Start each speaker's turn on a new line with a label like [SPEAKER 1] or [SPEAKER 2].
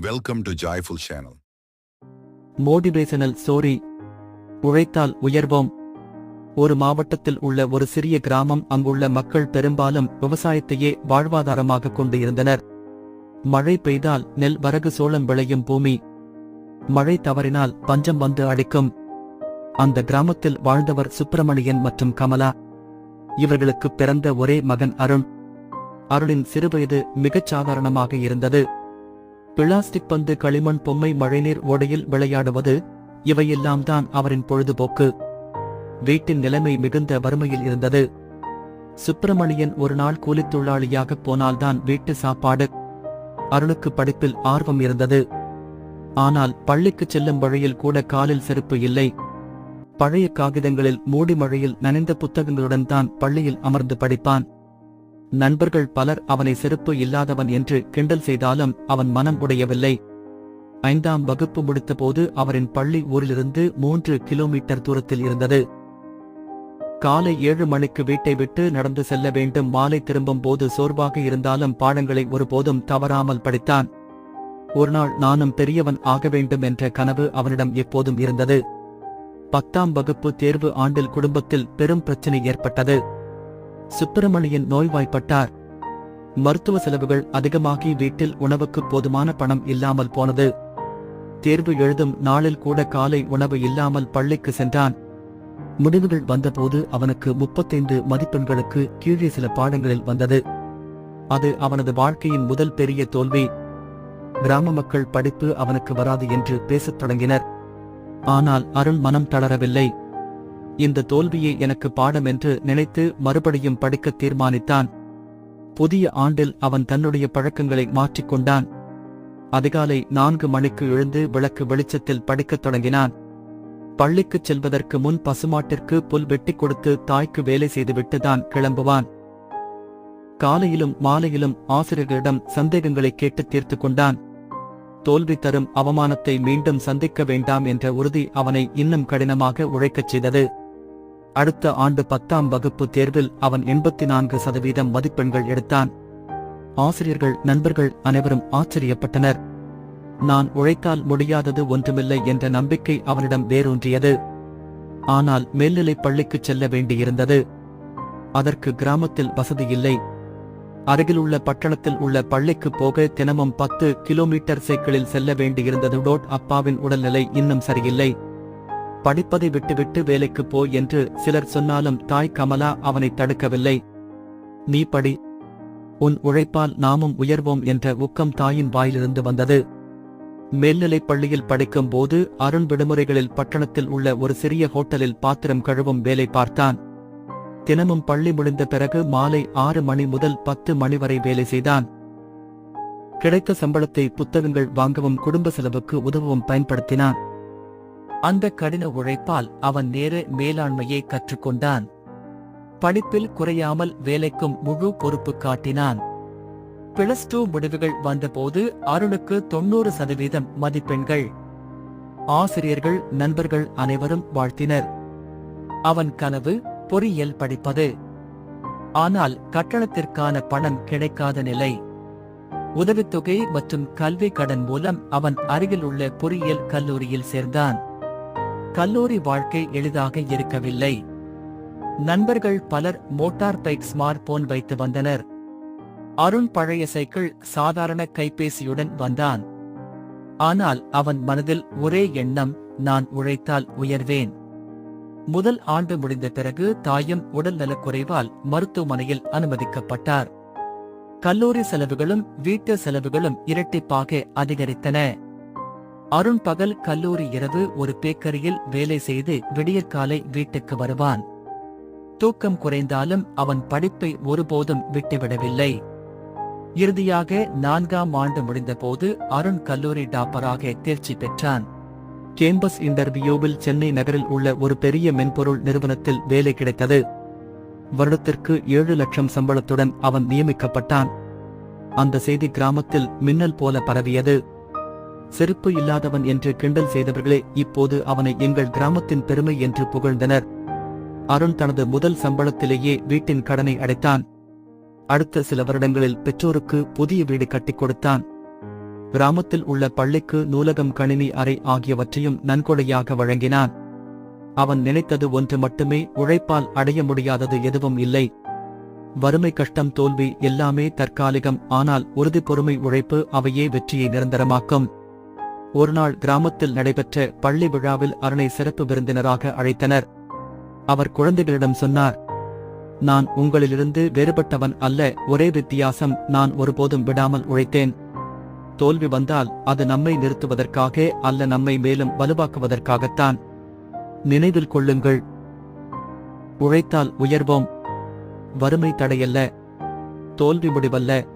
[SPEAKER 1] Welcome to joyful channel
[SPEAKER 2] motivational story. உழைத்தால் உயர்வோம். ஒரு மாவட்டத்தில் உள்ள ஒரு சிறிய கிராமம் அங்குள்ள மக்கள் பெரும்பாலும் விவசாயத்தையே வாழ்வாதாரமாக கொண்டு இருந்தனர் மழை பெய்தால் நெல் வரகு சோளம் விளையும் பூமி. மழை தவறினால் பஞ்சம் வந்து அடிக்கும் அந்த கிராமத்தில் வாழ்ந்தவர் சுப்பிரமணியன் மற்றும் கமலா. இவர்களுக்கு பிறந்த ஒரே மகன் அருண். அருளின் சிறுவயது மிகச் சாதாரணமாக இருந்தது. பிளாஸ்டிக் பந்து களிமண் பொம்மை மழைநீர் ஓடையில் விளையாடுவது இவையெல்லாம் தான் அவரின் பொழுதுபோக்கு. வீட்டின் நிலைமை மிகுந்த வறுமையில் இருந்தது. சுப்பிரமணியன் ஒரு நாள் கூலித்தொழிலாளியாக போனால்தான் வீட்டு சாப்பாடு. அருணுக்கு படிப்பில் ஆர்வம் இருந்தது. ஆனால் பள்ளிக்குச் செல்லும் வழியில் கூட காலில் செருப்பு இல்லை. பழைய காகிதங்களில் மூடி மழையில் நனைந்த புத்தகங்களுடன் தான் பள்ளியில் அமர்ந்து படிப்பான். நண்பர்கள் பலர் அவனை செருப்பு இல்லாதவன் என்று கிண்டல் செய்தாலும் அவன் மனம் உடையவில்லை. ஐந்தாம் வகுப்பு முடித்தபோது அவரின் பள்ளி ஊரிலிருந்து மூன்று கிலோமீட்டர் தூரத்தில் இருந்தது. காலை ஏழு மணிக்கு வீட்டை விட்டு நடந்து செல்ல வேண்டும். மாலை திரும்பும் போது சோர்வாக இருந்தாலும் பாடங்களை ஒருபோதும் தவறாமல் படித்தான். ஒருநாள் நானும் பெரியவன் ஆக வேண்டும் என்ற கனவு அவனிடம் எப்போதும் இருந்தது. பத்தாம் வகுப்பு தேர்வு ஆண்டில் குடும்பத்தில் பெரும் பிரச்சனை ஏற்பட்டது. சுப்பிரமணியன் நோய்வாய்ப்பட்டார். மருத்துவ செலவுகள் அதிகமாகி வீட்டில் உணவுக்கு போதுமான பணம் இல்லாமல் போனது. தேர்வு எழுதும் நாளில் கூட காலை உணவு இல்லாமல் பள்ளிக்கு சென்றான். முடிவுகள் வந்தபோது அவனுக்கு முப்பத்தைந்து மதிப்பெண்களுக்கு கீழே சில பாடங்களில் வந்தது. அது அவனது வாழ்க்கையின் முதல் பெரிய தோல்வி. கிராம மக்கள் படிப்பு அவனுக்கு வராது என்று பேசத் தொடங்கினர். ஆனால் அருள் மனம் தளரவில்லை. இந்த தோல்வியை எனக்கு பாடம் என்று நினைத்து மறுபடியும் படிக்க தீர்மானித்தான். புதிய ஆண்டில் அவன் தன்னுடைய பழக்கங்களை மாற்றிக்கொண்டான். அதிகாலை நான்கு மணிக்கு எழுந்து விளக்கு வெளிச்சத்தில் படிக்கத் தொடங்கினான். பள்ளிக்குச் செல்வதற்கு முன் பசுமாட்டிற்கு புல் வெட்டிக் கொடுத்து தாய்க்கு வேலை செய்துவிட்டு தான் கிளம்புவான். காலையிலும் மாலையிலும் ஆசிரியர்களிடம் சந்தேகங்களை கேட்டு தீர்த்து கொண்டான். தோல்வி தரும் அவமானத்தை மீண்டும் சந்திக்க வேண்டாம் என்ற உறுதி அவனை இன்னும் கடினமாக உழைக்கச் செய்தது. அடுத்த ஆண்டு பத்தாம் வகுப்பு தேர்வில் அவன் எண்பத்தி நான்கு சதவீதம் மதிப்பெண்கள் எடுத்தான். ஆசிரியர்கள் நண்பர்கள் அனைவரும் ஆச்சரியப்பட்டனர். நான் உழைத்தால் முடியாதது ஒன்றுமில்லை என்ற நம்பிக்கை அவனிடம் வேரூன்றியது. ஆனால் மேல்நிலைப் பள்ளிக்குச் செல்ல வேண்டியிருந்தது. அதற்கு கிராமத்தில் வசதி இல்லை. அருகிலுள்ள பட்டணத்தில் உள்ள பள்ளிக்கு போக தினமும் பத்து கிலோமீட்டர் சைக்கிளில் செல்ல வேண்டியிருந்ததுடோட் அப்பாவின் உடல்நிலை இன்னும் சரியில்லை. படிப்பதை விட்டுவிட்டு வேலைக்கு போ என்று சிலர் சொன்னாலும் தாய் கமலா அவனை தடுக்கவில்லை. நீ படி. உன் உழைப்பால் நாமும் உயர்வோம் என்ற ஊக்கம் தாயின் வாயிலிருந்து வந்தது. மேல்நிலைப் பள்ளியில் படிக்கும் போது அருண் விடுமுறைகளில் பட்டணத்தில் உள்ள ஒரு சிறிய ஹோட்டலில் பாத்திரம் கழுவும் வேலை பார்த்தான். தினமும் பள்ளி முடிந்த பிறகு மாலை ஆறு மணி முதல் பத்து மணி வரை வேலை செய்தான். கிடைத்த சம்பளத்தை புத்தகங்கள் வாங்கவும் குடும்ப செலவுக்கு உதவவும் பயன்படுத்தினான். அந்த கடின உழைப்பால் அவன் நேர மேலாண்மையை கற்றுக்கொண்டான். படிப்பில் குறையாமல் வேலைக்கும் முழு பொறுப்பு காட்டினான். பிளஸ் டூ முடிவுகள் வந்தபோது அருணுக்கு தொண்ணூறு சதவீதம் மதிப்பெண்கள். ஆசிரியர்கள் நண்பர்கள் அனைவரும் வாழ்த்தினர். அவன் கனவு பொறியியல் படிப்பது. ஆனால் கட்டணத்திற்கான பணம் கிடைக்காத நிலை. உதவித்தொகை மற்றும் கல்வி கடன் மூலம் அவன் அருகில் உள்ள பொறியியல் கல்லூரியில் சேர்ந்தான். கல்லூரி வாழ்க்கை எளிதாக இருக்கவில்லை. நண்பர்கள் பலர் மோட்டார் பைக் ஸ்மார்ட் போன் வைத்து வந்தனர். அருண் பழைய சைக்கிள் சாதாரண கைபேசியுடன் வந்தான். ஆனால் அவன் மனதில் ஒரே எண்ணம் நான் உழைத்தால் உயர்வேன். முதல் ஆண்டு முடிந்த பிறகு தாயும் உடல்நலக் குறைவால் மருத்துவமனையில் அனுமதிக்கப்பட்டார். கல்லூரி செலவுகளும் வீட்டு செலவுகளும் இரட்டிப்பாக அதிகரித்தன. அருண் பகல் கல்லூரி இரவு ஒரு பேக்கரியில் வேலை செய்து விடியற்காலை வீட்டுக்கு வருவான். தூக்கம் குறைந்தாலும் அவன் படிப்பை ஒருபோதும் விட்டுவிடவில்லை. இறுதியாக நான்காம் ஆண்டு முடிந்தபோது அருண் கல்லூரி டாப்பராக தேர்ச்சி பெற்றான். கேம்பஸ் இன்டர்வியூவில் சென்னை நகரில் உள்ள ஒரு பெரிய மென்பொருள் நிறுவனத்தில் வேலை கிடைத்தது. வருடத்திற்கு ஏழு லட்சம் சம்பளத்துடன் அவன் நியமிக்கப்பட்டான். அந்த செய்தி கிராமத்தில் மின்னல் போல பரவியது. செருப்பு இல்லாதவன் என்று கிண்டல் செய்தவர்களே இப்போது அவனை எங்கள் கிராமத்தின் பெருமை என்று புகழ்ந்தனர். அருண் தனது முதல் சம்பளத்திலேயே வீட்டின் கடனை அடைத்தான். அடுத்த சில வருடங்களில் பெற்றோருக்கு புதிய வீடு கட்டிக் கொடுத்தான். கிராமத்தில் உள்ள பள்ளிக்கு நூலகம் கணினி அறை ஆகியவற்றையும் நன்கொடையாக வழங்கினான். அவன் நினைத்தது ஒன்று மட்டுமே உழைப்பால் அடைய முடியாதது எதுவும் இல்லை. வறுமை கஷ்டம் தோல்வி எல்லாமே தற்காலிகம் ஆனால் உறுதி பொறுமை உழைப்பு அவையே வெற்றியை நிரந்தரமாக்கும். ஒருநாள் கிராமத்தில் நடைபெற்ற பள்ளி விழாவில் அருணை சிறப்பு விருந்தினராக அழைத்தனர். அவர் குழந்தைகளிடம் சொன்னார் நான் உங்களிலிருந்து வேறுபட்டவன் அல்ல ஒரே வித்தியாசம் நான் ஒருபோதும் விடாமல் உழைத்தேன். தோல்வி வந்தால் அது நம்மை நிறுத்துவதற்காக அல்ல நம்மை மேலும் வலுவாக்குவதற்காகத்தான். நினைவில் கொள்ளுங்கள். உழைத்தால் உயர்வோம். வறுமை தடையல்ல. தோல்வி முடிவல்ல.